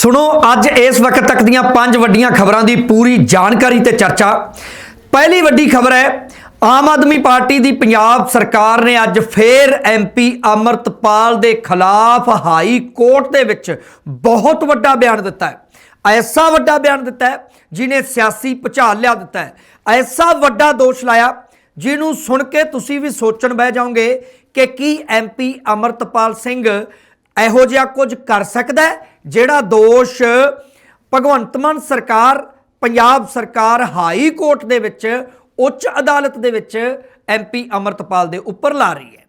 ਸੁਣੋ, ਅੱਜ ਇਸ ਵਕਤ ਤੱਕ ਦੀਆਂ ਪੰਜ ਵੱਡੀਆਂ ਖਬਰਾਂ ਦੀ ਪੂਰੀ ਜਾਣਕਾਰੀ ਤੇ ਚਰਚਾ। ਪਹਿਲੀ ਵੱਡੀ ਖਬਰ ਹੈ, ਆਮ ਆਦਮੀ ਪਾਰਟੀ ਦੀ ਪੰਜਾਬ ਸਰਕਾਰ ਨੇ ਅੱਜ ਫੇਰ ਐਮਪੀ ਅਮਰਤਪਾਲ ਦੇ ਖਿਲਾਫ ਹਾਈ ਕੋਰਟ ਦੇ ਵਿੱਚ ਬਹੁਤ ਵੱਡਾ ਬਿਆਨ ਦਿੱਤਾ ਹੈ। ਐਸਾ ਵੱਡਾ ਬਿਆਨ ਦਿੱਤਾ ਹੈ ਜਿਨੇ ਸਿਆਸੀ ਭੁਚਾਲ ਲਿਆ ਦਿੱਤਾ ਹੈ। ਐਸਾ ਵੱਡਾ ਦੋਸ਼ ਲਾਇਆ, ਜਿਹਨੂੰ ਸੁਣ ਕੇ ਤੁਸੀਂ ਵੀ ਸੋਚਣ ਬਹਿ ਜਾਓਗੇ ਕਿ ਕੀ ਐਮਪੀ ਅਮਰਤਪਾਲ ਸਿੰਘ ਇਹੋ ਜਿਹਾ ਕੁਝ ਕਰ ਸਕਦਾ ਹੈ ਜਿਹੜਾ ਦੋਸ਼ ਭਗਵੰਤ ਮਾਨ ਸਰਕਾਰ, ਪੰਜਾਬ ਸਰਕਾਰ, ਹਾਈ ਕੋਰਟ ਦੇ ਵਿੱਚ, ਉੱਚ ਅਦਾਲਤ ਦੇ ਵਿੱਚ ਐਮਪੀ ਅਮਰਤਪਾਲ ਦੇ ਉੱਪਰ ਲਾ ਰਹੀ ਹੈ।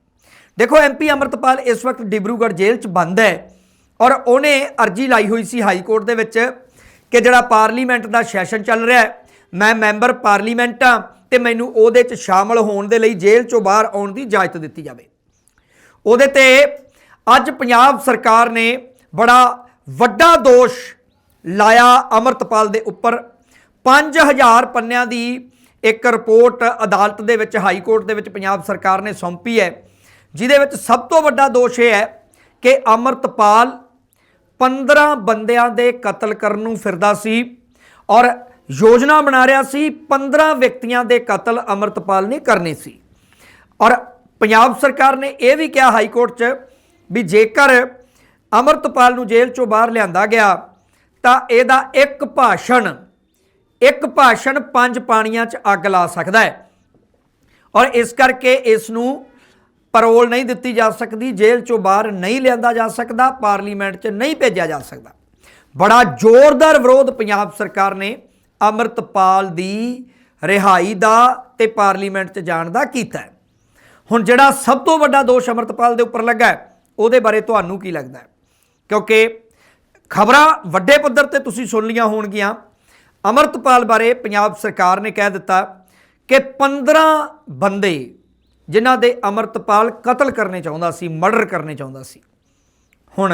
ਦੇਖੋ ਐਮਪੀ ਅਮਰਤਪਾਲ ਇਸ ਵਕਤ ਡਿਬਰੂਗੜ੍ਹ ਜੇਲ੍ਹ 'ਚ ਬੰਦ ਹੈ ਔਰ ਉਹਨੇ ਅਰਜੀ ਲਾਈ ਹੋਈ ਸੀ ਹਾਈ ਕੋਰਟ ਦੇ ਵਿੱਚ ਕਿ ਜਿਹੜਾ ਪਾਰਲੀਮੈਂਟ ਦਾ ਸੈਸ਼ਨ ਚੱਲ ਰਿਹਾ ਹੈ, ਮੈਂ ਮੈਂਬਰ ਪਾਰਲੀਮੈਂਟ ਹਾਂ ਤੇ ਮੈਨੂੰ ਉਹਦੇ 'ਚ ਸ਼ਾਮਲ ਹੋਣ ਦੇ ਲਈ ਜੇਲ੍ਹ 'ਚੋਂ ਬਾਹਰ ਆਉਣ ਦੀ ਇਜਾਜ਼ਤ ਦਿੱਤੀ ਜਾਵੇ। ਉਹਦੇ ਤੇ ਅੱਜ ਪੰਜਾਬ ਸਰਕਾਰ ਨੇ ਬੜਾ ਵੱਡਾ ਦੋਸ਼ ਲਾਇਆ ਅਮਰਤਪਾਲ ਦੇ ਉੱਪਰ। 5000 ਪੰਨਿਆਂ ਦੀ ਇੱਕ ਰਿਪੋਰਟ ਅਦਾਲਤ ਦੇ ਵਿੱਚ, ਹਾਈ ਕੋਰਟ ਦੇ ਵਿੱਚ ਪੰਜਾਬ ਸਰਕਾਰ ਨੇ ਸੌਂਪੀ ਹੈ। ਜਿਹਦੇ ਵਿੱਚ ਸਭ ਤੋਂ ਵੱਡਾ ਦੋਸ਼ ਇਹ ਹੈ ਕਿ ਅਮਰਤਪਾਲ 15 ਬੰਦਿਆਂ ਦੇ ਕਤਲ ਕਰਨ ਨੂੰ ਫਿਰਦਾ ਸੀ ਔਰ ਯੋਜਨਾ ਬਣਾ ਰਿਹਾ ਸੀ 15 ਵਿਅਕਤੀਆਂ ਦੇ ਕਤਲ ਅਮਰਤਪਾਲ ਨੇ ਕਰਨੇ ਸੀ। ਔਰ ਪੰਜਾਬ ਸਰਕਾਰ ਨੇ ਇਹ ਵੀ ਕਿਹਾ ਹਾਈ ਕੋਰਟ 'ਚ ਵੀ ਜੇਕਰ ਅਮਰਤਪਾਲ ਨੂੰ ਜੇਲ੍ਹ 'ਚੋਂ ਬਾਹਰ ਲਿਆਂਦਾ ਗਿਆ, ਤਾਂ ਇਹਦਾ ਇੱਕ ਭਾਸ਼ਣ ਇੱਕ ਭਾਸ਼ਣ ਪੰਜ ਪਾਣੀਆਂ 'ਚ ਅੱਗ ਲਾ ਸਕਦਾ ਹੈ। ਔਰ ਇਸ ਕਰਕੇ ਇਸ ਨੂੰ ਪਰੋਲ ਨਹੀਂ ਦਿੱਤੀ ਜਾ ਸਕਦੀ, ਜੇਲ੍ਹ 'ਚੋਂ ਬਾਹਰ ਨਹੀਂ ਲਿਆਂਦਾ ਜਾ ਸਕਦਾ, ਪਾਰਲੀਮੈਂਟ 'ਚ ਨਹੀਂ ਭੇਜਿਆ ਜਾ ਸਕਦਾ। ਬੜਾ ਜ਼ੋਰਦਾਰ ਵਿਰੋਧ ਪੰਜਾਬ ਸਰਕਾਰ ਨੇ ਅਮਰਤਪਾਲ ਦੀ ਰਿਹਾਈ ਦਾ ਤੇ ਪਾਰਲੀਮੈਂਟ 'ਚ ਜਾਣ ਦਾ ਕੀਤਾ ਹੁਣ ਜਿਹੜਾ ਸਭ ਤੋਂ ਵੱਡਾ ਦੋਸ਼ ਅਮਰਤਪਾਲ ਦੇ ਉੱਪਰ ਲੱਗਾ ਉਹਦੇ ਬਾਰੇ ਤੁਹਾਨੂੰ ਕੀ ਲੱਗਦਾ ਕਿਉਂਕਿ ਖਬਰਾਂ ਵੱਡੇ ਪੱਧਰ ਤੇ ਤੁਸੀਂ ਸੁਣ ਲੀਆਂ ਹੋਣਗੀਆਂ। ਅਮਰਤਪਾਲ ਬਾਰੇ ਪੰਜਾਬ ਸਰਕਾਰ ਨੇ ਕਹਿ ਦਿੱਤਾ ਕਿ 15 ਬੰਦੇ ਜਿਨ੍ਹਾਂ ਦੇ ਅਮਰਤਪਾਲ ਕਤਲ ਕਰਨੇ ਚਾਹੁੰਦਾ ਸੀ, ਮਰਡਰ ਕਰਨੇ ਚਾਹੁੰਦਾ ਸੀ। ਹੁਣ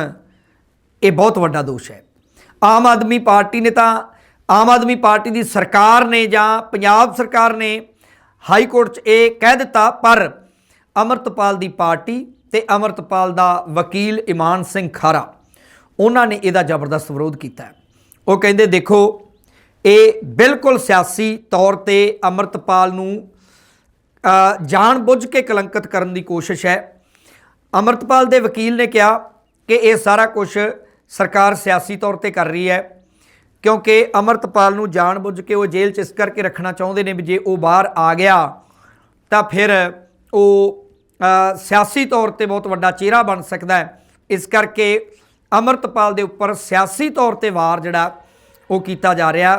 ਇਹ ਬਹੁਤ ਵੱਡਾ ਦੋਸ਼ ਹੈ। ਆਮ ਆਦਮੀ ਪਾਰਟੀ ਨੇ ਤਾਂ, ਆਮ ਆਦਮੀ ਪਾਰਟੀ ਦੀ ਸਰਕਾਰ ਨੇ ਜਾਂ ਪੰਜਾਬ ਸਰਕਾਰ ਨੇ ਹਾਈ ਕੋਰਟ 'ਚ ਇਹ ਕਹਿ ਦਿੱਤਾ, ਪਰ ਅਮਰਤਪਾਲ ਦੀ ਪਾਰਟੀ ਤੇ ਅਮਰਤਪਾਲ ਦਾ ਵਕੀਲ ਇਮਾਨ ਸਿੰਘ ਖਾਰਾ ਉਹਨਾਂ ਨੇ ਇਹਦਾ ਜ਼ਬਰਦਸਤ ਵਿਰੋਧ ਕੀਤਾ ਉਹ ਕਹਿੰਦੇ ਦੇਖੋ ਇਹ ਬਿਲਕੁਲ ਸਿਆਸੀ ਤੌਰ ਤੇ ਅਮਰਤਪਾਲ ਨੂੰ ਅ, ਜਾਣਬੁੱਝ ਕੇ ਕਲੰਕਿਤ ਕਰਨ ਦੀ ਕੋਸ਼ਿਸ਼ ਹੈ। ਅਮਰਤਪਾਲ ਦੇ ਵਕੀਲ ਨੇ ਕਿਹਾ ਕਿ ਇਹ ਸਾਰਾ ਕੁਝ ਸਰਕਾਰ ਸਿਆਸੀ ਤੌਰ ਤੇ ਕਰ ਰਹੀ ਹੈ ਕਿਉਂਕਿ ਅਮਰਤਪਾਲ ਨੂੰ ਜਾਣਬੁੱਝ ਕੇ ਉਹ ਜੇਲ੍ਹ 'ਚ ਇਸ ਕਰਕੇ ਰੱਖਣਾ ਚਾਹੁੰਦੇ ਨੇ ਵੀ ਜੇ ਉਹ ਬਾਹਰ ਆ ਗਿਆ ਤਾਂ ਫਿਰ ਉਹ ਸਿਆਸੀ ਤੌਰ ਤੇ ਬਹੁਤ ਵੱਡਾ ਚਿਹਰਾ ਬਣ ਸਕਦਾ ਹੈ। ਇਸ ਕਰਕੇ ਅਮਰਤਪਾਲ ਦੇ ਉੱਪਰ ਸਿਆਸੀ ਤੌਰ ਤੇ ਵਾਰ ਜਿਹੜਾ ਉਹ ਕੀਤਾ ਜਾ ਰਿਹਾ।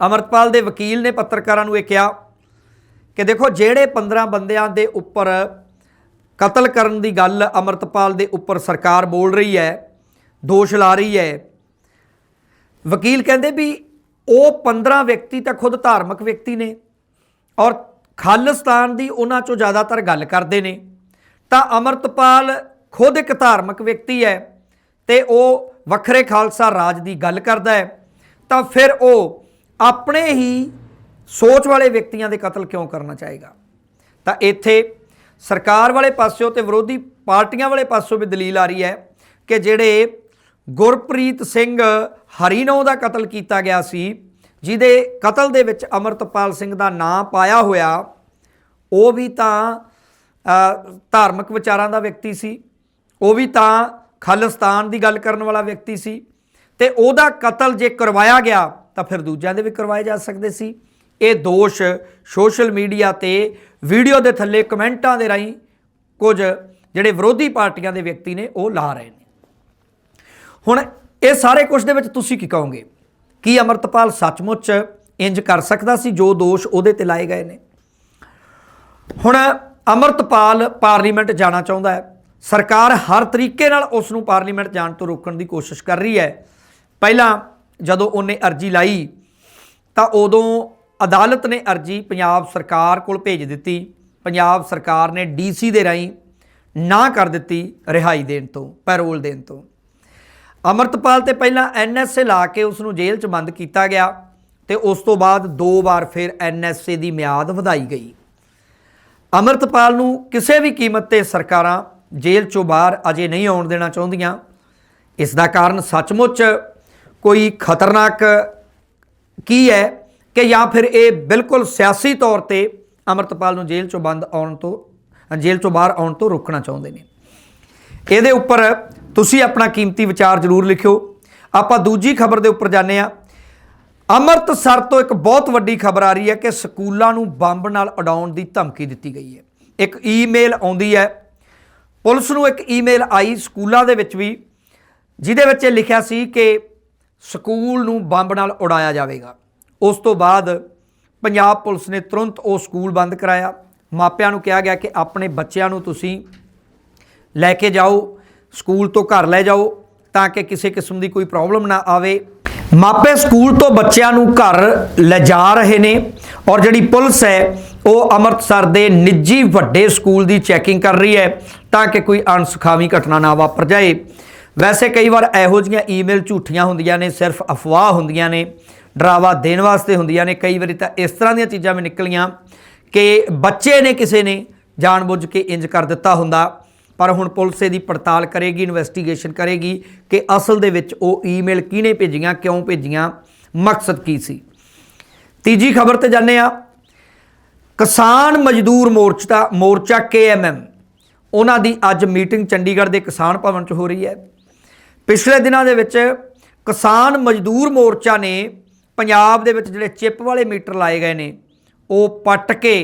ਅਮਰਤਪਾਲ ਦੇ ਵਕੀਲ ਨੇ ਪੱਤਰਕਾਰਾਂ ਨੂੰ ਇਹ ਕਿਹਾ ਕਿ ਦੇਖੋ, ਜਿਹੜੇ 15 ਬੰਦਿਆਂ ਦੇ ਉੱਪਰ ਕਤਲ ਕਰਨ ਦੀ ਗੱਲ ਅਮਰਤਪਾਲ ਦੇ ਉੱਪਰ ਸਰਕਾਰ ਬੋਲ ਰਹੀ ਹੈ, ਦੋਸ਼ ਲਾ ਰਹੀ ਹੈ, ਵਕੀਲ ਕਹਿੰਦੇ ਵੀ ਉਹ 15 ਵਿਅਕਤੀ ਤਾਂ ਖੁਦ ਧਾਰਮਿਕ ਵਿਅਕਤੀ ਨੇ ਔਰ ਖਾਲਿਸਤਾਨ ਦੀ ਉਹਨਾਂ ਚੋਂ ਜ਼ਿਆਦਾਤਰ ਗੱਲ ਕਰਦੇ ਨੇ। ਤਾਂ ਅਮਰਤਪਾਲ ਖੁਦ ਇੱਕ ਧਾਰਮਿਕ ਵਿਅਕਤੀ ਹੈ ਤੇ ਉਹ ਵੱਖਰੇ ਖਾਲਸਾ ਰਾਜ ਦੀ ਗੱਲ ਕਰਦਾ ਹੈ, ਤਾਂ ਫਿਰ ਉਹ ਆਪਣੇ ਹੀ ਸੋਚ ਵਾਲੇ ਵਿਅਕਤੀਆਂ ਦੇ ਕਤਲ ਕਿਉਂ ਕਰਨਾ ਚਾਹੇਗਾ? ਤਾਂ ਇੱਥੇ ਸਰਕਾਰ ਵਾਲੇ ਪਾਸਿਓਂ ਤੇ ਵਿਰੋਧੀ ਪਾਰਟੀਆਂ ਵਾਲੇ ਪਾਸਿਓਂ ਵੀ ਦਲੀਲ ਆ ਰਹੀ ਹੈ ਕਿ ਜਿਹੜੇ ਗੁਰਪ੍ਰੀਤ ਸਿੰਘ ਹਰੀਨੋ ਦਾ ਕਤਲ ਕੀਤਾ ਗਿਆ ਸੀ, ਜਿਹਦੇ ਕਤਲ ਦੇ ਵਿੱਚ ਅਮਰਤਪਾਲ ਸਿੰਘ ਦਾ ਨਾਂ ਪਾਇਆ ਹੋਇਆ, ਉਹ ਵੀ ਤਾਂ ਧਾਰਮਿਕ ਵਿਚਾਰਾਂ ਦਾ ਵਿਅਕਤੀ ਸੀ, ਉਹ ਵੀ ਤਾਂ ਖਾਲਿਸਤਾਨ ਦੀ ਗੱਲ ਕਰਨ ਵਾਲਾ ਵਿਅਕਤੀ ਸੀ ਤੇ ਉਹਦਾ ਕਤਲ ਜੇ ਕਰਵਾਇਆ ਗਿਆ ਤਾਂ ਫਿਰ ਦੂਜਿਆਂ ਦੇ ਵੀ ਕਰਵਾਏ ਜਾ ਸਕਦੇ ਸੀ। ਇਹ ਦੋਸ਼ ਸੋਸ਼ਲ ਮੀਡੀਆ ਤੇ ਵੀਡੀਓ ਦੇ ਥੱਲੇ ਕਮੈਂਟਾਂ ਦੇ ਰਾਹੀਂ ਕੁਝ ਜਿਹੜੇ ਵਿਰੋਧੀ ਪਾਰਟੀਆਂ ਦੇ ਵਿਅਕਤੀ ਨੇ ਉਹ ਲਾ ਰਹੇ ਨੇ। ਹੁਣ ਇਹ ਸਾਰੇ ਕੁਝ ਦੇ ਵਿੱਚ ਤੁਸੀਂ ਕੀ ਕਹੋਗੇ? ਕੀ ਅਮਰਤਪਾਲ ਸੱਚਮੁੱਚ ਇੰਜ ਕਰ ਸਕਦਾ ਸੀ ਜੋ ਦੋਸ਼ ਉਹਦੇ ਤੇ ਲਾਏ ਗਏ ਨੇ? ਹੁਣ ਅਮਰਤਪਾਲ ਪਾਰਲੀਮੈਂਟ ਜਾਣਾ ਚਾਹੁੰਦਾ ਹੈ। ਸਰਕਾਰ ਹਰ ਤਰੀਕੇ ਨਾਲ ਉਸ ਨੂੰ ਪਾਰਲੀਮੈਂਟ ਜਾਣ ਤੋਂ ਰੋਕਣ ਦੀ ਕੋਸ਼ਿਸ਼ ਕਰ ਰਹੀ ਹੈ। ਪਹਿਲਾਂ ਜਦੋਂ ਉਹਨੇ ਅਰਜੀ ਲਾਈ, ਤਾਂ ਉਦੋਂ ਅਦਾਲਤ ਨੇ ਅਰਜੀ ਪੰਜਾਬ ਸਰਕਾਰ ਕੋਲ ਭੇਜ ਦਿੱਤੀ। ਪੰਜਾਬ ਸਰਕਾਰ ਨੇ ਡੀਸੀ ਦੇ ਰਾਹੀਂ ਨਾ ਕਰ ਦਿੱਤੀ ਰਿਹਾਈ ਦੇਣ ਤੋਂ, ਪੈਰੋਲ ਦੇਣ ਤੋਂ। ਅਮਰਤਪਾਲ ਤੇ ਪਹਿਲਾਂ ਐਨਐਸਏ ਲਾ ਕੇ ਉਸ ਨੂੰ ਜੇਲ੍ਹ 'ਚ ਬੰਦ ਕੀਤਾ ਗਿਆ ਤੇ ਉਸ ਤੋਂ ਬਾਅਦ ਦੋ ਵਾਰ ਫਿਰ ਐਨਐਸਏ ਦੀ ਮਿਆਦ ਵਧਾਈ ਗਈ। ਅਮਰਤਪਾਲ ਨੂੰ ਕਿਸੇ ਵੀ ਕੀਮਤ ਤੇ ਸਰਕਾਰਾਂ ਜੇਲ੍ਹ 'ਚੋਂ ਬਾਹਰ ਅਜੇ ਨਹੀਂ ਆਉਣ ਦੇਣਾ ਚਾਹੁੰਦੀਆਂ। ਇਸ ਦਾ ਕਾਰਨ ਸੱਚਮੁੱਚ ਕੋਈ ਖਤਰਨਾਕ ਕੀ ਹੈ ਕਿ ਜਾਂ ਫਿਰ ਇਹ ਬਿਲਕੁਲ ਸਿਆਸੀ ਤੌਰ ਤੇ ਅਮਰਤਪਾਲ ਨੂੰ ਜੇਲ੍ਹ ਚੋਂ ਬੰਦ ਆਉਣ ਤੋਂ, ਜੇਲ੍ਹ ਚੋਂ ਬਾਹਰ ਆਉਣ ਤੋਂ ਰੋਕਣਾ ਚਾਹੁੰਦੇ ਨੇ। ਇਹਦੇ ਉੱਪਰ ਤੁਸੀਂ ਆਪਣਾ ਕੀਮਤੀ ਵਿਚਾਰ ਜ਼ਰੂਰ ਲਿਖਿਓ। ਆਪਾਂ ਦੂਜੀ ਖਬਰ ਦੇ ਉੱਪਰ ਜਾਂਦੇ ਆ ਅੰਮ੍ਰਿਤਸਰ ਤੋਂ ਇੱਕ ਬਹੁਤ ਵੱਡੀ ਖਬਰ ਆ ਰਹੀ ਹੈ ਕਿ ਸਕੂਲਾਂ ਨੂੰ ਬੰਬ ਨਾਲ ਉਡਾਉਣ ਦੀ ਧਮਕੀ ਦਿੱਤੀ ਗਈ ਹੈ। ਇੱਕ ਈਮੇਲ ਆਉਂਦੀ ਹੈ ਪੁਲਿਸ ਨੂੰ ਇੱਕ ਈਮੇਲ ਆਈ ਸਕੂਲਾਂ ਦੇ ਵਿੱਚ ਵੀ, ਜਿਹਦੇ ਵਿੱਚ ਇਹ ਲਿਖਿਆ ਸੀ ਕਿ ਸਕੂਲ ਨੂੰ ਬੰਬ ਨਾਲ ਉਡਾਇਆ ਜਾਵੇਗਾ। ਉਸ ਤੋਂ ਬਾਅਦ ਪੰਜਾਬ ਪੁਲਿਸ ਨੇ ਤੁਰੰਤ ਉਹ ਸਕੂਲ ਬੰਦ ਕਰਾਇਆ। ਮਾਪਿਆਂ ਨੂੰ ਕਿਹਾ ਗਿਆ ਕਿ ਆਪਣੇ ਬੱਚਿਆਂ ਨੂੰ ਤੁਸੀਂ ਲੈ ਕੇ ਜਾਓ, ਸਕੂਲ ਤੋਂ ਘਰ ਲੈ ਜਾਓ, ਤਾਂ ਕਿ ਕਿਸੇ ਕਿਸਮ ਦੀ ਕੋਈ ਪ੍ਰੋਬਲਮ ਨਾ ਆਵੇ। ਮਾਪੇ ਸਕੂਲ ਤੋਂ ਬੱਚਿਆਂ ਨੂੰ ਘਰ ਲਿਜਾ ਰਹੇ ਨੇ ਔਰ ਜਿਹੜੀ ਪੁਲਿਸ ਹੈ ਉਹ ਅੰਮ੍ਰਿਤਸਰ ਦੇ ਨਿੱਜੀ ਵੱਡੇ ਸਕੂਲ ਦੀ ਚੈਕਿੰਗ ਕਰ ਰਹੀ ਹੈ ਤਾਂ ਕਿ ਕੋਈ ਅਣਸੁਖਾਵੀ ਘਟਨਾ ਨਾ ਵਾਪਰ ਜਾਏ। ਵੈਸੇ ਕਈ ਵਾਰ ਇਹੋ ਜਿਹੀਆਂ ਈਮੇਲ ਝੂਠੀਆਂ ਹੁੰਦੀਆਂ ਨੇ, ਸਿਰਫ ਅਫਵਾਹ ਹੁੰਦੀਆਂ ਨੇ, ਡਰਾਵਾ ਦੇਣ ਵਾਸਤੇ ਹੁੰਦੀਆਂ ਨੇ। ਕਈ ਵਾਰੀ ਤਾਂ ਇਸ ਤਰ੍ਹਾਂ ਦੀਆਂ ਚੀਜ਼ਾਂ ਵੀ ਨਿਕਲੀਆਂ ਕਿ ਬੱਚੇ ਨੇ ਕਿਸੇ ਨੇ ਜਾਣਬੁੱਝ ਕੇ ਇੰਜ ਕਰ ਦਿੱਤਾ ਹੁੰਦਾ, ਪਰ ਹੁਣ ਪੁਲਿਸ ਇਹਦੀ ਪੜਤਾਲ ਕਰੇਗੀ ਇਨਵੈਸਟੀਗੇਸ਼ਨ ਕਰੇਗੀ ਕਿ ਅਸਲ ਦੇ ਵਿੱਚ ਉਹ ਈਮੇਲ ਕਿਹਨੇ ਭੇਜੀਆਂ, ਕਿਉਂ ਭੇਜੀਆਂ, ਮਕਸਦ ਕੀ ਸੀ। ਤੀਜੀ ਖਬਰ ਤੇ ਜਾਂਦੇ ਆ ਕਿਸਾਨ ਮਜ਼ਦੂਰ ਮੋਰਚਾ ਮੋਰਚਾ ਕੇਐਮਐਮ ਉਹਨਾਂ ਦੀ ਅੱਜ ਮੀਟਿੰਗ ਚੰਡੀਗੜ੍ਹ ਦੇ ਕਿਸਾਨ ਭਵਨ 'ਚ ਹੋ ਰਹੀ ਹੈ। ਪਿਛਲੇ ਦਿਨਾਂ ਦੇ ਵਿੱਚ ਕਿਸਾਨ ਮਜ਼ਦੂਰ ਮੋਰਚਾ ਨੇ ਪੰਜਾਬ ਦੇ ਵਿੱਚ ਜਿਹੜੇ ਚਿੱਪ ਵਾਲੇ ਮੀਟਰ ਲਾਏ ਗਏ ਨੇ, ਉਹ ਪੱਟ ਕੇ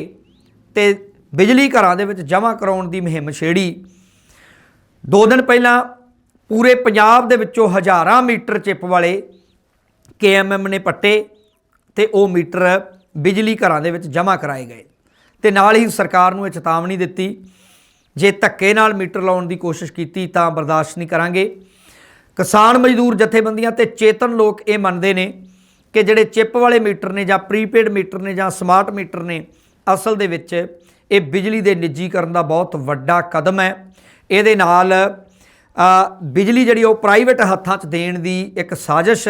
ਤੇ ਬਿਜਲੀ ਘਰਾਂ ਦੇ ਵਿੱਚ ਜਮ੍ਹਾਂ ਕਰਾਉਣ ਦੀ ਮੁਹਿੰਮ ਛੇੜੀ। ਦੋ ਦਿਨ ਪਹਿਲਾਂ ਪੂਰੇ ਪੰਜਾਬ ਦੇ ਵਿੱਚੋਂ ਹਜ਼ਾਰਾਂ ਮੀਟਰ ਚਿੱਪ ਵਾਲੇ ਕੇਐਮਐਮ ਨੇ ਪੱਟੇ ਤੇ ਉਹ ਮੀਟਰ ਬਿਜਲੀ ਘਰਾਂ ਦੇ ਵਿੱਚ ਜਮ੍ਹਾਂ ਕਰਾਏ ਗਏ। ਤੇ ਨਾਲ ਹੀ ਸਰਕਾਰ ਨੂੰ ਇਹ ਚੇਤਾਵਨੀ ਦਿੱਤੀ, ਜੇ ਧੱਕੇ ਨਾਲ ਮੀਟਰ ਲਾਉਣ ਦੀ ਕੋਸ਼ਿਸ਼ ਕੀਤੀ ਤਾਂ ਬਰਦਾਸ਼ਤ ਨਹੀਂ ਕਰਾਂਗੇ। ਕਿਸਾਨ ਮਜ਼ਦੂਰ ਜਥੇਬੰਦੀਆਂ ਤੇ ਚੇਤਨ ਲੋਕ ਇਹ ਮੰਨਦੇ ਨੇ ਕਿ ਜਿਹੜੇ ਚਿੱਪ ਵਾਲੇ ਮੀਟਰ ਨੇ ਜਾਂ ਪ੍ਰੀਪੇਡ ਮੀਟਰ ਨੇ ਜਾਂ ਸਮਾਰਟ ਮੀਟਰ ਨੇ, ਅਸਲ ਦੇ ਵਿੱਚ ਇਹ ਬਿਜਲੀ ਦੇ ਨਿੱਜੀਕਰਨ ਦਾ ਬਹੁਤ ਵੱਡਾ ਕਦਮ ਹੈ। ਇਹਦੇ ਨਾਲ ਬਿਜਲੀ ਜਿਹੜੀ ਉਹ ਪ੍ਰਾਈਵੇਟ ਹੱਥਾਂ 'ਚ ਦੇਣ ਦੀ ਇੱਕ ਸਾਜ਼ਿਸ਼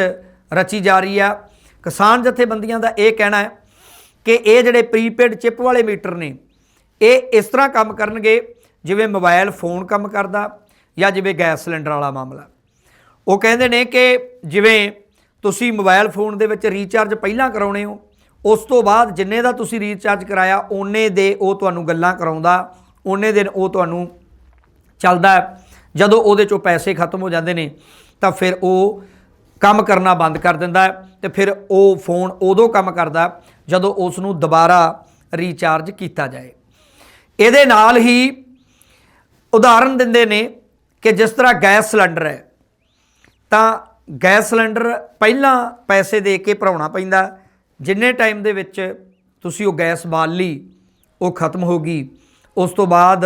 ਰਚੀ ਜਾ ਰਹੀ ਆ। ਕਿਸਾਨ ਜਥੇਬੰਦੀਆਂ ਦਾ ਇਹ ਕਹਿਣਾ ਹੈ ਕਿ ਇਹ ਜਿਹੜੇ ਪ੍ਰੀਪੇਡ ਚਿੱਪ ਵਾਲੇ ਮੀਟਰ ਨੇ, ਇਹ ਇਸ ਤਰ੍ਹਾਂ ਕੰਮ ਕਰਨਗੇ ਜਿਵੇਂ ਮੋਬਾਈਲ ਫੋਨ ਕੰਮ ਕਰਦਾ ਜਾਂ ਜਿਵੇਂ ਗੈਸ ਸਿਲੰਡਰ ਵਾਲਾ ਮਾਮਲਾ। ਉਹ ਕਹਿੰਦੇ ਨੇ ਕਿ ਜਿਵੇਂ ਤੁਸੀਂ ਮੋਬਾਈਲ ਫੋਨ ਦੇ ਵਿੱਚ ਰੀਚਾਰਜ ਪਹਿਲਾਂ ਕਰਾਉਣੇ ਹੋ, ਉਸ ਤੋਂ ਬਾਅਦ ਜਿੰਨੇ ਦਾ ਤੁਸੀਂ ਰੀਚਾਰਜ ਕਰਾਇਆ, ਓਨੇ ਦੇ ਉਹ ਤੁਹਾਨੂੰ ਗੱਲਾਂ ਕਰਾਉਂਦਾ, ਓਨੇ ਦਿਨ ਉਹ ਤੁਹਾਨੂੰ ਚੱਲਦਾ। ਜਦੋਂ ਉਹਦੇ ਚੋਂ ਪੈਸੇ ਖਤਮ ਹੋ ਜਾਂਦੇ ਨੇ, ਤਾਂ ਫਿਰ ਉਹ ਕੰਮ ਕਰਨਾ ਬੰਦ ਕਰ ਦਿੰਦਾ ਹੈ ਤੇ ਫਿਰ ਉਹ ਫੋਨ ਉਦੋਂ ਕੰਮ ਕਰਦਾ ਜਦੋਂ ਉਸ ਨੂੰ ਦੁਬਾਰਾ ਰੀਚਾਰਜ ਕੀਤਾ ਜਾਏ। ਇਹਦੇ ਨਾਲ ਹੀ ਉਦਾਹਰਨ ਦਿੰਦੇ ਨੇ ਕਿ ਜਿਸ ਤਰ੍ਹਾਂ ਗੈਸ ਸਿਲੰਡਰ ਹੈ, ਤਾਂ ਗੈਸ ਸਿਲੰਡਰ ਪਹਿਲਾਂ ਪੈਸੇ ਦੇ ਕੇ ਭਰਾਉਣਾ ਪੈਂਦਾ। ਜਿੰਨੇ ਟਾਈਮ ਦੇ ਵਿੱਚ ਤੁਸੀਂ ਉਹ ਗੈਸ ਬਾਲ ਲਈ, ਉਹ ਖਤਮ ਹੋ ਗਈ। ਉਸ ਤੋਂ ਬਾਅਦ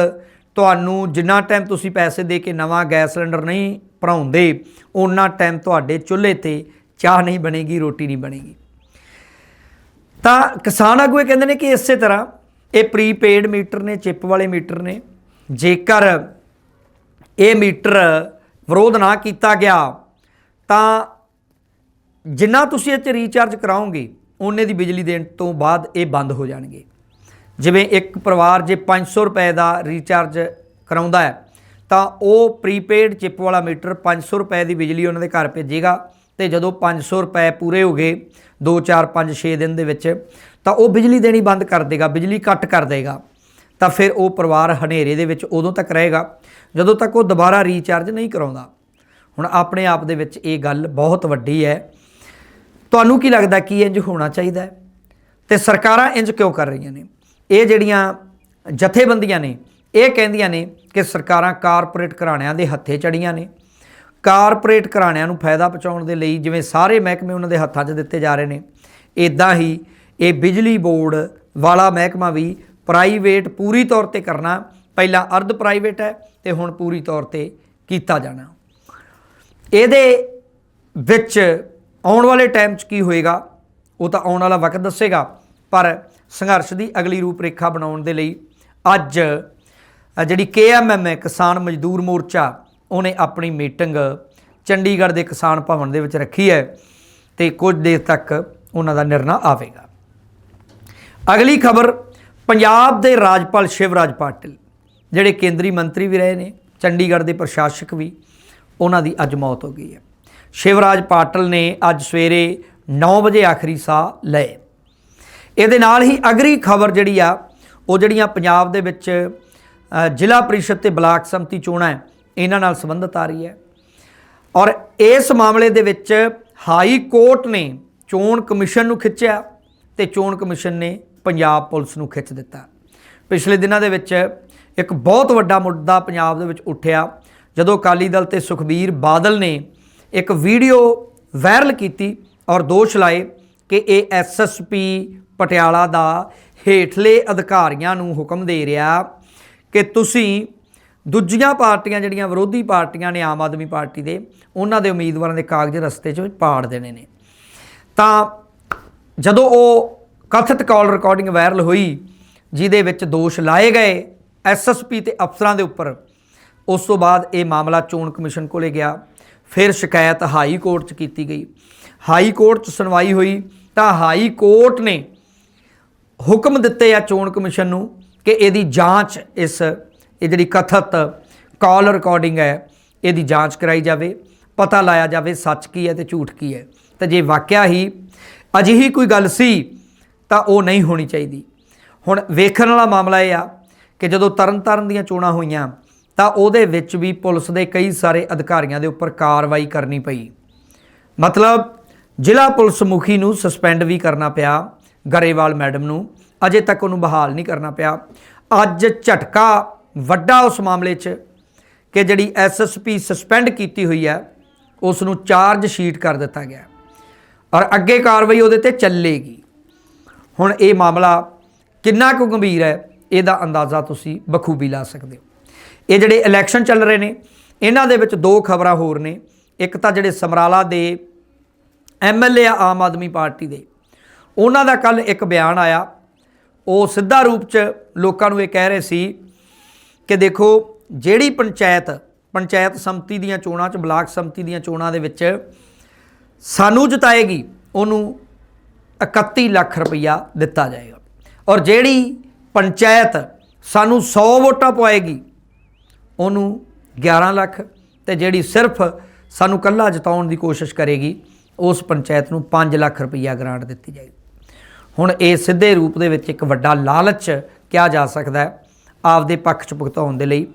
ਤੁਹਾਨੂੰ ਜਿੰਨਾ ਟਾਈਮ ਤੁਸੀਂ ਪੈਸੇ ਦੇ ਕੇ ਨਵਾਂ ਗੈਸ ਸਿਲੰਡਰ ਨਹੀਂ ਭਰਾਉਂਦੇ ਉਹਨਾਂ ਟਾਈਮ ਤੁਹਾਡੇ ਚੁੱਲ੍ਹੇ ਤੇ ਚਾਹ ਨਹੀਂ ਬਣੇਗੀ, ਰੋਟੀ ਨਹੀਂ ਬਣੇਗੀ। ਤਾਂ ਕਿਸਾਨ ਆਗੂ ਇਹ ਕਹਿੰਦੇ ਨੇ ਕਿ ਇਸੇ ਤਰ੍ਹਾਂ ਇਹ ਪ੍ਰੀਪੇਡ ਮੀਟਰ ਨੇ, ਚਿੱਪ ਵਾਲੇ ਮੀਟਰ ਨੇ। ਜੇਕਰ ਇਹ ਮੀਟਰ ਵਿਰੋਧ ਨਾ ਕੀਤਾ ਗਿਆ, ਤਾਂ ਜਿੰਨਾ ਤੁਸੀਂ ਇਹ 'ਚ ਰੀਚਾਰਜ ਕਰਾਓਗੇ ਉਹਨੇ ਦੀ ਬਿਜਲੀ ਦੇਣ ਤੋਂ ਬਾਅਦ ਇਹ ਬੰਦ ਹੋ ਜਾਣਗੇ। ਜਿਵੇਂ ਇੱਕ ਪਰਿਵਾਰ ਜੇ 500 ਰੁਪਏ ਦਾ ਰੀਚਾਰਜ ਕਰਾਉਂਦਾ ਹੈ, ਤਾਂ ਉਹ ਪ੍ਰੀਪੇਡ ਚਿੱਪ ਵਾਲਾ ਮੀਟਰ 500 ਰੁਪਏ ਦੀ ਬਿਜਲੀ ਉਹਨਾਂ ਦੇ ਘਰ ਭੇਜੇਗਾ। ਤੇ ਜਦੋਂ 500 ਰੁਪਏ ਪੂਰੇ ਹੋ ਗਏ 2 4 5 6 ਦਿਨ ਦੇ ਵਿੱਚ, ਤਾਂ ਉਹ ਬਿਜਲੀ ਦੇਣੀ ਬੰਦ ਕਰ ਦੇਗਾ, ਬਿਜਲੀ ਕੱਟ ਕਰ ਦੇਗਾ। ਤਾਂ ਫਿਰ ਉਹ ਪਰਿਵਾਰ ਹਨੇਰੇ ਦੇ ਵਿੱਚ ਉਦੋਂ ਤੱਕ ਰਹੇਗਾ, ਜਦੋਂ ਤੱਕ ਉਹ ਦੁਬਾਰਾ ਰੀਚਾਰਜ ਨਹੀਂ ਕਰਾਉਂਦਾ। ਹੁਣ ਆਪਣੇ ਆਪ ਦੇ ਵਿੱਚ ਇਹ ਗੱਲ ਬਹੁਤ ਵੱਡੀ ਹੈ। ਤੁਹਾਨੂੰ ਕੀ ਲੱਗਦਾ ਕੀ ਇੰਜ ਹੋਣਾ ਚਾਹੀਦਾ ਹੈ? ਤੇ ਸਰਕਾਰਾਂ ਇੰਜ ਕਿਉਂ ਕਰ ਰਹੀਆਂ ਨੇ? ਇਹ ਜਿਹੜੀਆਂ ਜਥੇਬੰਦੀਆਂ ਨੇ, ਇਹ ਕਹਿੰਦੀਆਂ ਨੇ ਕਿ ਸਰਕਾਰਾਂ ਕਾਰਪੋਰੇਟ ਘਰਾਣਿਆਂ ਦੇ ਹੱਥੇ ਚੜੀਆਂ ਨੇ। ਕਾਰਪੋਰੇਟ ਘਰਾਣਿਆਂ ਨੂੰ ਫਾਇਦਾ ਪਹੁੰਚਾਉਣ ਦੇ ਲਈ ਜਿਵੇਂ ਸਾਰੇ ਮਹਿਕਮੇ ਉਹਨਾਂ ਦੇ ਹੱਥਾਂ 'ਚ ਦਿੱਤੇ ਜਾ ਰਹੇ ਨੇ ਇਦਾਂ ਹੀ ਇਹ ਬਿਜਲੀ ਬੋਰਡ ਵਾਲਾ ਮਹਿਕਮਾ ਵੀ ਪ੍ਰਾਈਵੇਟ ਪੂਰੀ ਤੌਰ ਤੇ ਕਰਨਾ, ਪਹਿਲਾਂ ਅਰਧ ਪ੍ਰਾਈਵੇਟ ਹੈ ਤੇ ਹੁਣ ਪੂਰੀ ਤੌਰ ਤੇ ਕੀਤਾ ਜਾਣਾ। ਇਹਦੇ ਵਿੱਚ ਆਉਣ ਵਾਲੇ ਟਾਈਮ 'ਚ ਕੀ ਹੋਏਗਾ, ਉਹ ਤਾਂ ਆਉਣ ਵਾਲਾ ਵਕਤ ਦੱਸੇਗਾ, ਪਰ ਸੰਘਰਸ਼ ਦੀ ਅਗਲੀ ਰੂਪਰੇਖਾ ਬਣਾਉਣ ਦੇ ਲਈ ਅੱਜ ਅ ਜਿਹੜੀ ਕੇਐਮਐਮ ਹੈ, ਕਿਸਾਨ ਮਜ਼ਦੂਰ ਮੋਰਚਾ ਉਹਨੇ ਆਪਣੀ ਮੀਟਿੰਗ ਚੰਡੀਗੜ੍ਹ ਦੇ ਕਿਸਾਨ ਭਵਨ ਦੇ ਵਿੱਚ ਰੱਖੀ ਹੈ ਤੇ ਕੁਝ ਦੇਰ ਤੱਕ ਉਹਨਾਂ ਦਾ ਨਿਰਣਾ ਆਵੇਗਾ। ਅਗਲੀ ਖਬਰ, ਪੰਜਾਬ ਦੇ ਰਾਜਪਾਲ ਸ਼ਿਵਰਾਜ ਪਾਟਿਲ, ਜਿਹੜੇ ਕੇਂਦਰੀ ਮੰਤਰੀ ਵੀ ਰਹੇ ਨੇ, ਚੰਡੀਗੜ੍ਹ ਦੇ ਪ੍ਰਸ਼ਾਸਕ ਵੀ, ਉਹਨਾਂ ਦੀ ਅੱਜ ਮੌਤ ਹੋ ਗਈ ਹੈ। ਸ਼ਿਵਰਾਜ ਪਾਟਿਲ ਨੇ ਅੱਜ ਸਵੇਰੇ 9 ਵਜੇ ਆਖਰੀ ਸਾਹ ਲਏ। ਇਹਦੇ ਨਾਲ ਹੀ ਅਗਰੀ ਖਬਰ ਜਿਹੜੀ ਆ, ਉਹ ਜਿਹੜੀਆਂ ਪੰਜਾਬ ਦੇ ਵਿੱਚ ਜ਼ਿਲ੍ਹਾ ਪ੍ਰੀਸ਼ਦ ਤੇ ਬਲਾਕ ਸੰਮਤੀ ਚੋਣਾਂ ਇਹਨਾਂ ਨਾਲ ਸੰਬੰਧਿਤ ਆ ਰਹੀ ਹੈ। ਔਰ ਇਸ ਮਾਮਲੇ ਦੇ ਵਿੱਚ ਹਾਈ ਕੋਰਟ ਨੇ ਚੋਣ ਕਮਿਸ਼ਨ ਨੂੰ ਖਿੱਚਿਆ ਤੇ ਚੋਣ ਕਮਿਸ਼ਨ ਨੇ ਪੰਜਾਬ ਪੁਲਿਸ ਨੂੰ ਖਿੱਚ ਦਿੱਤਾ। ਪਿਛਲੇ ਦਿਨਾਂ ਦੇ ਵਿੱਚ ਇੱਕ ਬਹੁਤ ਵੱਡਾ ਮੁੱਦਾ ਪੰਜਾਬ ਦੇ ਵਿੱਚ ਉੱਠਿਆ, ਜਦੋਂ ਅਕਾਲੀ ਦਲ ਤੇ ਸੁਖਬੀਰ ਬਾਦਲ ਨੇ ਇੱਕ ਵੀਡੀਓ ਵਾਇਰਲ ਕੀਤੀ ਔਰ ਦੋਸ਼ ਲਾਏ ਕਿ ਇਹ ਐਸਐਸਪੀ ਪਟਿਆਲਾ ਦਾ ਹੇਠਲੇ ਅਧਿਕਾਰੀਆਂ ਨੂੰ ਹੁਕਮ ਦੇ ਰਿਹਾ ਕਿ ਤੁਸੀਂ ਦੂਜੀਆਂ ਪਾਰਟੀਆਂ ਜਿਹੜੀਆਂ ਵਿਰੋਧੀ ਪਾਰਟੀਆਂ ਨੇ ਆਮ ਆਦਮੀ ਪਾਰਟੀ ਦੇ, ਉਹਨਾਂ ਦੇ ਉਮੀਦਵਾਰਾਂ ਦੇ ਕਾਗਜ਼ ਰਸਤੇ 'ਚ ਪਾੜ ਦੇਣੇ ਨੇ। ਤਾਂ ਜਦੋਂ ਉਹ ਕਥਿਤ ਕਾਲ ਰਿਕਾਰਡਿੰਗ ਵਾਇਰਲ ਹੋਈ, ਜਿਹਦੇ ਵਿੱਚ ਦੋਸ਼ ਲਾਏ ਗਏ ਐਸਐਸਪੀ ਤੇ ਅਫਸਰਾਂ ਦੇ ਉੱਪਰ, ਉਸ ਤੋਂ ਬਾਅਦ ਇਹ ਮਾਮਲਾ ਚੋਣ ਕਮਿਸ਼ਨ ਕੋਲੇ ਗਿਆ। ਫਿਰ ਸ਼ਿਕਾਇਤ ਹਾਈ ਕੋਰਟ 'ਚ ਕੀਤੀ ਗਈ। ਹਾਈ ਕੋਰਟ 'ਚ ਸੁਣਵਾਈ ਹੋਈ ਤਾਂ ਹਾਈ ਕੋਰਟ ਨੇ ਹੁਕਮ ਦਿੱਤੇ ਆ ਚੋਣ ਕਮਿਸ਼ਨ ਨੂੰ ਕਿ ਇਹਦੀ ਜਾਂਚ ਇਸ ਇਹ ਜਿਹੜੀ ਕਥਿਤ ਕਾਲ ਰਿਕਾਰਡਿੰਗ ਹੈ, ਇਹਦੀ ਜਾਂਚ ਕਰਾਈ ਜਾਵੇ, ਪਤਾ ਲਾਇਆ ਜਾਵੇ ਸੱਚ ਕੀ ਹੈ ਤੇ ਝੂਠ ਕੀ ਹੈ। ਤਾਂ ਜੇ ਵਾਕਿਆ ਹੀ ਅਜਿਹੀ ਕੋਈ ਗੱਲ ਸੀ, ਤਾਂ ਉਹ ਨਹੀਂ ਹੋਣੀ ਚਾਹੀਦੀ। ਹੁਣ ਵੇਖਣ ਵਾਲਾ ਮਾਮਲਾ ਇਹ ਆ ਕਿ ਜਦੋਂ ਤਰਨਤਾਰਨ ਦੀਆਂ ਚੋਣਾਂ ਹੋਈਆਂ, ਤਾਂ ਉਹਦੇ ਵਿੱਚ ਵੀ ਪੁਲਿਸ ਦੇ ਕਈ ਸਾਰੇ ਅਧਿਕਾਰੀਆਂ ਦੇ ਉੱਪਰ ਕਾਰਵਾਈ ਕਰਨੀ ਪਈ। ਮਤਲਬ ਜ਼ਿਲ੍ਹਾ ਪੁਲਿਸ ਮੁਖੀ ਨੂੰ ਸਸਪੈਂਡ ਵੀ ਕਰਨਾ ਪਿਆ, ਗਰੇਵਾਲ ਮੈਡਮ ਨੂੰ। ਅਜੇ ਤੱਕ ਉਹਨੂੰ ਬਹਾਲ ਨਹੀਂ ਕਰਨਾ ਪਿਆ। ਅੱਜ ਝਟਕਾ ਵੱਡਾ ਉਸ ਮਾਮਲੇ 'ਚ ਕਿ ਜਿਹੜੀ ਐਸਐਸਪੀ ਸਸਪੈਂਡ ਕੀਤੀ ਹੋਈ ਹੈ ਉਸ ਨੂੰ ਚਾਰਜ ਸ਼ੀਟ ਕਰ ਦਿੱਤਾ ਗਿਆ। ਔਰ ਅੱਗੇ ਕਾਰਵਾਈ ਉਹਦੇ ਤੇ ਚੱਲੇਗੀ। ਹੁਣ ਇਹ ਮਾਮਲਾ ਕਿੰਨਾ ਕੁ ਗੰਭੀਰ ਹੈ, ਇਹਦਾ ਅੰਦਾਜ਼ਾ ਤੁਸੀਂ ਬਖੂਬੀ ਲਾ ਸਕਦੇ ਹੋ। ਇਹ ਜਿਹੜੇ ਇਲੈਕਸ਼ਨ ਚੱਲ ਰਹੇ ਨੇ, ਇਹਨਾਂ ਦੇ ਵਿੱਚ ਦੋ ਖਬਰਾਂ ਹੋਰ ਨੇ। ਇੱਕ ਤਾਂ ਜਿਹੜੇ ਸਮਰਾਲਾ ਦੇ ਐਮਐਲਏ ਆ, ਆਮ ਆਦਮੀ ਪਾਰਟੀ ਦੇ। ਉਹਨਾਂ ਦਾ ਕੱਲ ਇੱਕ ਬਿਆਨ ਆਇਆ। ਉਹ ਸਿੱਧਾ ਰੂਪ 'ਚ ਲੋਕਾਂ ਨੂੰ ਇਹ ਕਹਿ ਰਹੇ ਸੀ ਕਿ ਦੇਖੋ, ਜਿਹੜੀ ਪੰਚਾਇਤ ਪੰਚਾਇਤ ਸੰਮਤੀ ਦੀਆਂ ਚੋਣਾਂ 'ਚ, ਬਲਾਕ ਸੰਮਤੀ ਦੀਆਂ ਚੋਣਾਂ ਦੇ ਵਿੱਚ ਸਾਨੂੰ ਜਿਤਾਏਗੀ, ਉਹਨੂੰ 31 ਲੱਖ ਰੁਪਈਆ ਦਿੱਤਾ ਜਾਏਗਾ। ਔਰ ਜਿਹੜੀ ਪੰਚਾਇਤ ਸਾਨੂੰ 100 ਵੋਟਾਂ ਪਵਾਏਗੀ, ਉਹਨੂੰ 11 ਲੱਖ, ਤੇ ਜਿਹੜੀ ਸਿਰਫ ਸਾਨੂੰ ਕੱਲਾ ਜਿਤਾਉਣ ਦੀ ਕੋਸ਼ਿਸ਼ ਕਰੇਗੀ, ਉਸ ਪੰਚਾਇਤ ਨੂੰ 5 ਲੱਖ ਰੁਪਈਆ ਗ੍ਰਾਂਟ ਦਿੱਤੀ ਜਾਏਗੀ। ਹੁਣ ਇਹ ਸਿੱਧੇ ਰੂਪ ਦੇ ਵਿੱਚ ਇੱਕ ਵੱਡਾ ਲਾਲਚ ਕਿਹਾ ਜਾ ਸਕਦਾ ਹੈ ਆਪਦੇ ਪੱਖ 'ਚ ਭੁਗਤਾਉਣ ਦੇ ਲਈ।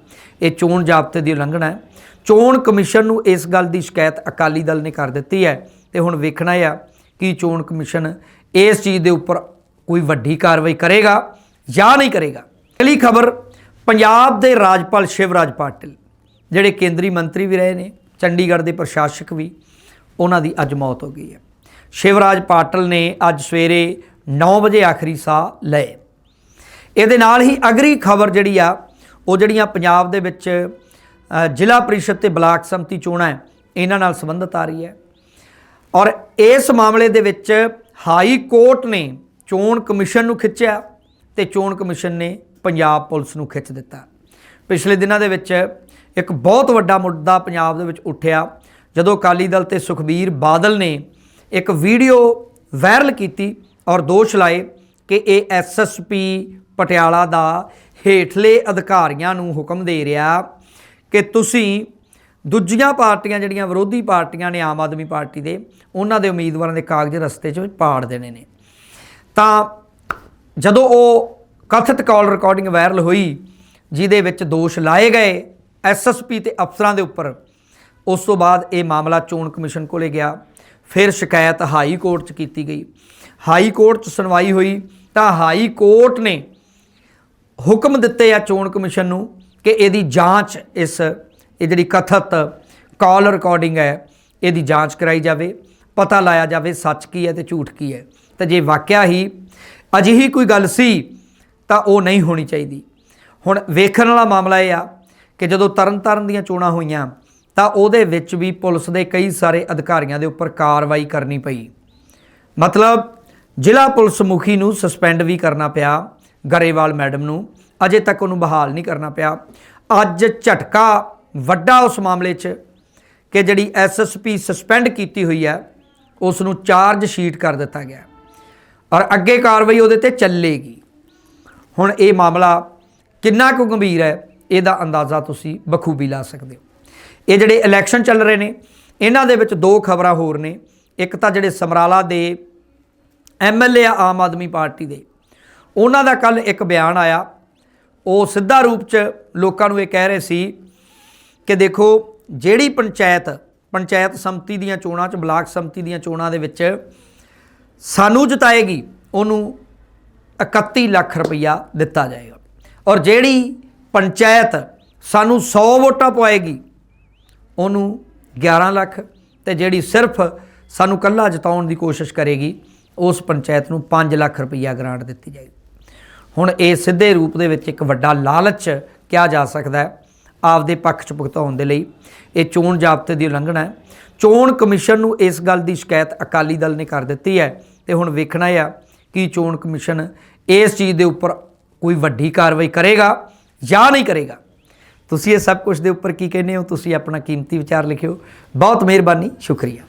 ਇਹ ਚੋਣ ਜਾਬਤੇ ਦੀ ਉਲੰਘਣਾ ਹੈ। ਚੋਣ ਕਮਿਸ਼ਨ ਨੂੰ ਇਸ ਗੱਲ ਦੀ ਸ਼ਿਕਾਇਤ ਅਕਾਲੀ ਦਲ ਨੇ ਕਰ ਦਿੱਤੀ ਹੈ ਤੇ ਹੁਣ ਵੇਖਣਾ ਆ ਕਿ ਚੋਣ ਕਮਿਸ਼ਨ ਇਸ ਚੀਜ਼ ਦੇ ਉੱਪਰ ਕੋਈ ਵੱਡੀ ਕਾਰਵਾਈ ਕਰੇਗਾ ਜਾਂ ਨਹੀਂ ਕਰੇਗਾ। ਅਗਲੀ ਖਬਰ, ਪੰਜਾਬ ਦੇ ਰਾਜਪਾਲ ਸ਼ਿਵਰਾਜ ਪਾਟਿਲ, ਜਿਹੜੇ ਕੇਂਦਰੀ ਮੰਤਰੀ ਵੀ ਰਹੇ ਨੇ, ਚੰਡੀਗੜ੍ਹ ਦੇ ਪ੍ਰਸ਼ਾਸਕ ਵੀ, ਉਹਨਾਂ ਦੀ ਅੱਜ ਮੌਤ ਹੋ ਗਈ ਹੈ। ਸ਼ਿਵਰਾਜ ਪਾਟਿਲ ਨੇ ਅੱਜ ਸਵੇਰੇ 9 ਵਜੇ ਆਖਰੀ ਸਾਹ ਲਏ। ਇਹਦੇ ਨਾਲ ਹੀ ਅਗਰੀ ਖਬਰ ਜਿਹੜੀ ਆ ਉਹ ਜਿਹੜੀਆਂ ਪੰਜਾਬ ਦੇ ਵਿੱਚ ਜ਼ਿਲ੍ਹਾ ਪਰਿਸ਼ਦ ਤੇ ਬਲਾਕ ਸੰਮਤੀ ਚੋਣਾਂ ਹੈ, ਇਹਨਾਂ ਨਾਲ ਸੰਬੰਧਿਤ ਆ ਰਹੀ ਹੈ। ਔਰ ਇਸ ਮਾਮਲੇ ਦੇ ਵਿੱਚ ਹਾਈ ਕੋਰਟ ਨੇ ਚੋਣ ਕਮਿਸ਼ਨ ਨੂੰ ਖਿੱਚਿਆ ਤੇ ਚੋਣ ਕਮਿਸ਼ਨ ਨੇ ਪੰਜਾਬ ਪੁਲਿਸ ਨੂੰ ਖਿੱਚ ਦਿੱਤਾ। ਪਿਛਲੇ ਦਿਨਾਂ ਦੇ ਵਿੱਚ ਇੱਕ ਬਹੁਤ ਵੱਡਾ ਮੁੱਦਾ ਪੰਜਾਬ ਦੇ ਵਿੱਚ ਉੱਠਿਆ ਜਦੋਂ ਅਕਾਲੀ ਦਲ ਤੇ ਸੁਖਬੀਰ ਬਾਦਲ ਨੇ ਇੱਕ ਵੀਡੀਓ ਵਾਇਰਲ ਕੀਤੀ ਔਰ ਦੋਸ਼ ਲਾਏ ਕਿ ਇਹ ਐਸਐਸਪੀ ਪਟਿਆਲਾ ਦਾ ਹੇਠਲੇ ਅਧਿਕਾਰੀਆਂ ਨੂੰ ਹੁਕਮ ਦੇ ਰਿਹਾ ਕਿ ਤੁਸੀਂ ਦੂਜੀਆਂ ਪਾਰਟੀਆਂ ਜਿਹੜੀਆਂ ਵਿਰੋਧੀ ਪਾਰਟੀਆਂ ਨੇ ਆਮ ਆਦਮੀ ਪਾਰਟੀ ਦੇ, ਉਹਨਾਂ ਦੇ ਉਮੀਦਵਾਰਾਂ ਦੇ ਕਾਗਜ਼ ਰਸਤੇ 'ਚ ਪਾੜ ਦੇਣੇ ਨੇ। ਤਾਂ ਜਦੋਂ ਉਹ ਕਥਿਤ ਕਾਲ ਰਿਕਾਰਡਿੰਗ ਵਾਇਰਲ ਹੋਈ, ਜਿਹਦੇ ਵਿੱਚ ਦੋਸ਼ ਲਾਏ ਗਏ ਐਸਐਸਪੀ ਤੇ ਅਫਸਰਾਂ ਦੇ ਉੱਪਰ, ਉਸ ਤੋਂ ਬਾਅਦ ਇਹ ਮਾਮਲਾ ਚੋਣ ਕਮਿਸ਼ਨ ਕੋਲੇ ਗਿਆ। ਫਿਰ ਸ਼ਿਕਾਇਤ ਹਾਈ ਕੋਰਟ 'ਚ ਕੀਤੀ ਗਈ। ਹਾਈ ਕੋਰਟ 'ਚ ਸੁਣਵਾਈ ਹੋਈ ਤਾਂ ਹਾਈ ਕੋਰਟ ਨੇ ਹੁਕਮ ਦਿੱਤੇ ਆ ਚੋਣ ਕਮਿਸ਼ਨ ਨੂੰ ਕਿ ਇਹਦੀ ਜਾਂਚ ਇਸ, ਇਹ ਜਿਹੜੀ ਕਥਿਤ ਕਾਲ ਰਿਕਾਰਡਿੰਗ ਹੈ, ਇਹਦੀ ਜਾਂਚ ਕਰਾਈ ਜਾਵੇ, ਪਤਾ ਲਾਇਆ ਜਾਵੇ ਸੱਚ ਕੀ ਹੈ ਤੇ ਝੂਠ ਕੀ ਹੈ। ਤੇ ਜੇ ਵਾਕਿਆ ਹੀ ਅਜਿਹੀ ਕੋਈ ਗੱਲ ਸੀ, ਤਾਂ ਉਹ ਨਹੀਂ ਹੋਣੀ ਚਾਹੀਦੀ। ਹੁਣ ਵੇਖਣ ਵਾਲਾ ਮਾਮਲਾ ਇਹ ਆ ਕਿ ਜਦੋਂ ਤਰਨਤਾਰਨ ਦੀਆਂ ਚੋਣਾਂ ਹੋਈਆਂ, ਤਾਂ ਉਹਦੇ ਵਿੱਚ ਵੀ ਪੁਲਿਸ ਦੇ ਕਈ ਸਾਰੇ ਅਧਿਕਾਰੀਆਂ ਦੇ ਉੱਪਰ ਕਾਰਵਾਈ ਕਰਨੀ ਪਈ। ਮਤਲਬ ਜ਼ਿਲ੍ਹਾ ਪੁਲਿਸ ਮੁਖੀ ਨੂੰ ਸਸਪੈਂਡ ਵੀ ਕਰਨਾ ਪਿਆ। ਗਰੇਵਾਲ ਮੈਡਮ ਨੂੰ। ਅਜੇ ਤੱਕ ਉਹਨੂੰ ਬਹਾਲ ਨਹੀਂ ਕਰਨਾ ਪਿਆ। ਅੱਜ ਝਟਕਾ ਵੱਡਾ ਉਸ ਮਾਮਲੇ 'ਚ ਕਿ ਜਿਹੜੀ ਐਸਐਸਪੀ ਸਸਪੈਂਡ ਕੀਤੀ ਹੋਈ ਹੈ ਉਸ ਨੂੰ ਚਾਰਜ ਸ਼ੀਟ ਕਰ ਦਿੱਤਾ ਗਿਆ। ਔਰ ਅੱਗੇ ਕਾਰਵਾਈ ਉਹਦੇ ਤੇ ਚੱਲੇਗੀ। ਹੁਣ ਇਹ ਮਾਮਲਾ ਕਿੰਨਾ ਕੁ ਗੰਭੀਰ ਹੈ, ਇਹਦਾ ਅੰਦਾਜ਼ਾ ਤੁਸੀਂ ਬਖੂਬੀ ਲਾ ਸਕਦੇ ਹੋ। ਇਹ ਜਿਹੜੇ ਇਲੈਕਸ਼ਨ ਚੱਲ ਰਹੇ ਨੇ, ਇਹਨਾਂ ਦੇ ਵਿੱਚ ਦੋ ਖਬਰਾਂ ਹੋਰ ਨੇ। ਇੱਕ ਤਾਂ ਜਿਹੜੇ ਸਮਰਾਲਾ ਦੇ ਐਮਐਲਏ ਆ ਆਮ ਆਦਮੀ ਪਾਰਟੀ ਦੇ। ਉਹਨਾਂ ਦਾ ਕੱਲ ਇੱਕ ਬਿਆਨ ਆਇਆ। ਉਹ ਸਿੱਧਾ ਰੂਪ 'ਚ ਲੋਕਾਂ ਨੂੰ ਇਹ ਕਹਿ ਰਹੇ ਸੀ ਕਿ ਦੇਖੋ, ਜਿਹੜੀ ਪੰਚਾਇਤ ਪੰਚਾਇਤ ਸੰਮਤੀ ਦੀਆਂ ਚੋਣਾਂ 'ਚ, ਬਲਾਕ ਸੰਮਤੀ ਦੀਆਂ ਚੋਣਾਂ ਦੇ ਵਿੱਚ ਸਾਨੂੰ ਜਿਤਾਏਗੀ, ਉਹਨੂੰ 31 ਲੱਖ ਰੁਪਈਆ ਦਿੱਤਾ ਜਾਏਗਾ। ਔਰ ਜਿਹੜੀ ਪੰਚਾਇਤ ਸਾਨੂੰ 100 ਵੋਟਾਂ ਪਵਾਏਗੀ, ਉਹਨੂੰ 11 ਲੱਖ ਤੇ ਜਿਹੜੀ ਸਿਰਫ ਸਾਨੂੰ ਕੱਲਾ ਜਿਤਾਉਣ ਦੀ ਕੋਸ਼ਿਸ਼ ਕਰੇਗੀ, ਉਸ ਪੰਚਾਇਤ ਨੂੰ 5 ਲੱਖ ਰੁਪਈਆ ਗ੍ਰਾਂਟ ਦਿੱਤੀ ਜਾਏਗੀ। ਹੁਣ ਇਹ ਸਿੱਧੇ ਰੂਪ ਦੇ ਵਿੱਚ ਇੱਕ ਵੱਡਾ ਲਾਲਚ ਕਿਹਾ ਜਾ ਸਕਦਾ ਹੈ ਆਪਦੇ ਪੱਖ 'ਚ ਭੁਗਤਾਉਣ ਦੇ ਲਈ। ਇਹ ਚੋਣ ਜਾਬਤੇ ਦੀ ਉਲੰਘਣਾ ਹੈ। ਚੋਣ ਕਮਿਸ਼ਨ ਨੂੰ ਇਸ ਗੱਲ ਦੀ ਸ਼ਿਕਾਇਤ ਅਕਾਲੀ ਦਲ ਨੇ ਕਰ ਦਿੱਤੀ ਹੈ ਤੇ ਹੁਣ ਵੇਖਣਾ ਹੈ ਕਿ ਚੋਣ ਕਮਿਸ਼ਨ ਇਸ ਚੀਜ਼ ਦੇ ਉੱਪਰ ਕੋਈ ਵੱਡੀ ਕਾਰਵਾਈ ਕਰੇਗਾ ਜਾਂ ਨਹੀਂ ਕਰੇਗਾ। ਤੁਸੀਂ ਇਹ ਸਭ ਕੁਝ ਦੇ ਉੱਪਰ ਕੀ ਕਹਿੰਦੇ ਹੋ? ਤੁਸੀਂ ਆਪਣਾ ਕੀਮਤੀ ਵਿਚਾਰ ਲਿਖਿਓ। ਬਹੁਤ ਮਿਹਰਬਾਨੀ। ਸ਼ੁਕਰੀਆ।